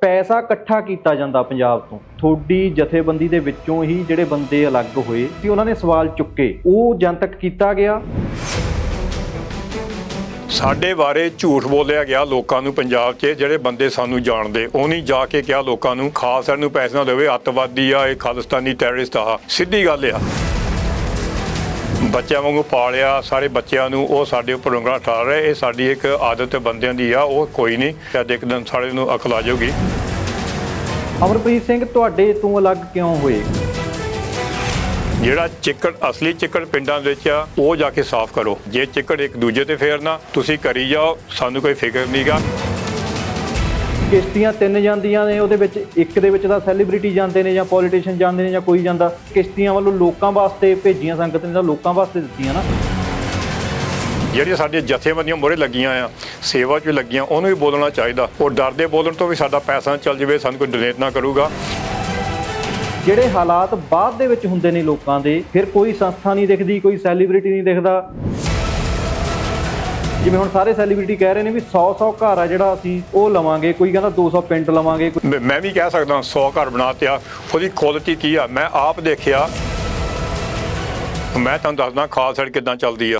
ਪੈਸਾ ਇਕੱਠਾ ਕੀਤਾ ਜਾਂਦਾ ਪੰਜਾਬ ਤੋਂ। ਥੋੜੀ ਜਥੇਬੰਦੀ ਦੇ ਵਿੱਚੋਂ ਹੀ ਜਿਹੜੇ ਬੰਦੇ ਅਲੱਗ ਹੋਏ ਕਿ ਉਹਨਾਂ ਨੇ ਸਵਾਲ ਚੁੱਕੇ। ਉਹ ਜਨਤਕ ਕੀਤਾ ਗਿਆ। ਸਾਡੇ ਬਾਰੇ ਝੂਠ ਬੋਲਿਆ ਗਿਆ ਲੋਕਾਂ ਨੂੰ ਪੰਜਾਬ 'ਚ, ਜਿਹੜੇ ਬੰਦੇ ਸਾਨੂੰ ਜਾਣਦੇ ਉਹਨੇ ਜਾ ਕੇ ਕਿਹਾ ਲੋਕਾਂ ਨੂੰ, ਖਾਲਸਾ ਨੂੰ ਪੈਸੇ ਨਾ ਦੇਵੇ, ਅੱਤਵਾਦੀ ਆ, ਇਹ ਖਾਲਿਸਤਾਨੀ ਟੈਰਰਿਸਟ ਆ। ਸਿੱਧੀ ਗੱਲ ਆ। ਬੱਚਿਆਂ ਵਾਂਗੂ ਪਾਲਿਆ ਸਾਰੇ ਬੱਚਿਆਂ ਨੂੰ ਉਹ ਸਾਡੇ ਉੱਪਰ ਉਂਗਲਾਂ ਠਾਲ ਰਹੇ ਇਹ ਸਾਡੀ ਇੱਕ ਆਦਤ ਬੰਦਿਆਂ ਦੀ ਆ ਉਹ ਕੋਈ ਨਹੀਂ। ਸ਼ਾਇਦ ਇੱਕ ਦਿਨ ਸਾਰੇ ਨੂੰ ਅਕਲ ਆ ਜਾਊਗੀ। ਅਮਰਪ੍ਰੀਤ ਸਿੰਘ ਤੁਹਾਡੇ ਤੋਂ ਅਲੱਗ ਕਿਉਂ ਹੋਏ? ਜਿਹੜਾ ਚਿੱਕੜ ਅਸਲੀ ਚਿੱਕੜ ਪਿੰਡਾਂ ਵਿੱਚ ਆ ਉਹ ਜਾ ਕੇ ਸਾਫ਼ ਕਰੋ। ਜੇ ਚਿੱਕੜ ਇੱਕ ਦੂਜੇ ਤੇ ਫੇਰਨਾ ਤੁਸੀਂ ਕਰੀ ਜਾਓ ਸਾਨੂੰ ਕੋਈ ਫਿਕਰ ਨਹੀਂਗਾ ਕਿਸ਼ਤੀਆਂ ਤਿੰਨ ਜਾਂਦੀਆਂ ਨੇ ਉਹਦੇ ਵਿੱਚ ਇੱਕ ਦੇ ਵਿੱਚ ਤਾਂ ਸੈਲੀਬ੍ਰਿਟੀ ਜਾਂਦੇ ਨੇ ਜਾਂ ਪੋਲੀਟੀਸ਼ੀਅਨ ਜਾਂਦੇ ਨੇ ਜਾਂ ਕੋਈ ਜਾਂਦਾ ਕਿਸ਼ਤੀਆਂ ਵੱਲੋਂ ਲੋਕਾਂ ਵਾਸਤੇ ਭੇਜੀਆਂ ਸੰਗਤ ਨੇ ਤਾਂ ਲੋਕਾਂ ਵਾਸਤੇ ਦਿੱਤੀਆਂ ਨਾ। ਜਿਹੜੀਆਂ ਸਾਡੀਆਂ ਜਥੇਬੰਦੀਆਂ ਮੋਰੇ ਲੱਗੀਆਂ ਆ ਸੇਵਾ 'ਚ ਵੀ ਲੱਗੀਆਂ ਉਹਨੂੰ ਵੀ ਬੋਲਣਾ ਚਾਹੀਦਾ। ਉਹ ਡਰਦੇ ਬੋਲਣ ਤੋਂ ਵੀ ਸਾਡਾ ਪੈਸਾ ਚੱਲ ਜਾਵੇ ਸਾਨੂੰ ਕੋਈ ਡੋਨੇਟ ਨਾ ਕਰੂਗਾ। ਜਿਹੜੇ ਹਾਲਾਤ ਬਾਅਦ ਦੇ ਵਿੱਚ ਹੁੰਦੇ ਨੇ ਲੋਕਾਂ ਦੇ ਫਿਰ ਕੋਈ ਸੰਸਥਾ ਨਹੀਂ ਦਿਖਦੀ ਕੋਈ ਸੈਲੀਬ੍ਰਿਟੀ ਨਹੀਂ ਦਿਖਦਾ। ਜਿਵੇਂ ਹੁਣ ਸਾਰੇ ਸੈਲੀਬ੍ਰਿਟੀ ਕਹਿ ਰਹੇ ਨੇ ਵੀ 100 100 ਘਰ ਆ ਜਿਹੜਾ ਅਸੀਂ ਉਹ ਲਵਾਂਗੇ, ਕੋਈ ਕਹਿੰਦਾ 200 ਪਿੰਡ ਲਵਾਂਗੇ ਮੈਂ- ਮੈਂ ਵੀ ਕਹਿ ਸਕਦਾ 100 ਘਰ ਬਣਾਤੇ ਆ, ਉਹਦੀ ਕੁਆਲਿਟੀ ਕੀ ਆ? ਮੈਂ ਆਪ ਦੇਖਿਆ। ਮੈਂ ਤੁਹਾਨੂੰ ਦੱਸਦਾ ਖਾਲਸਾ ਕਿਦਾਂ ਚੱਲਦੀ ਆ।